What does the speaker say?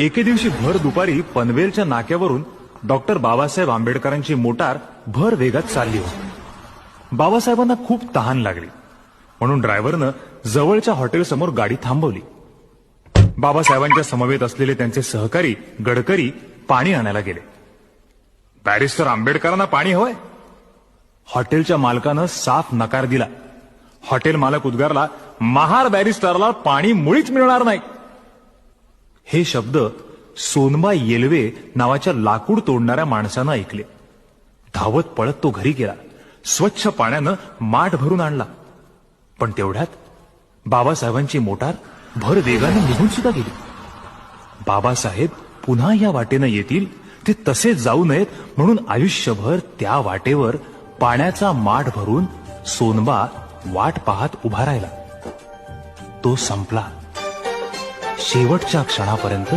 एके दिवशी भर दुपारी पनवेलच्या नाक्यावरून डॉक्टर बाबासाहेब आंबेडकरांची मोटार भर वेगात चालली होती. बाबासाहेबांना खूप तहान लागली. म्हणून ड्रायव्हरनं जवळच्या हॉटेलसमोर गाडी थांबवली. बाबासाहेबांच्या समवेत असलेले त्यांचे सहकारी गडकरी पाणी आणायला गेले. बॅरिस्टर आंबेडकरांना पाणी हवंय? हॉटेलच्या मालकानं साफ नकार दिला. हॉटेल मालक उद्गारला महार बॅरिस्टरला पाणी मुळीच मिळणार नाही. हे शब्द सोनबा येलवे नावाच्या लाकूड तोडणाऱ्या माणसानं ऐकले. धावत पळत तो घरी गेला. स्वच्छ पाण्यानं माठ भरून आणला. पण तेवढ्यात बाबासाहेबांची मोटार भर वेगाने निघून सुद्धा गेली. बाबासाहेब पुन्हा या वाटेनं येतील ते तसेच जाऊ नयेत म्हणून आयुष्यभर त्या वाटेवर पाण्याचा माठ भरून सोनबा वाट पाहत उभा राहिला. तो संपला. शेवटच्या क्षणापर्यंत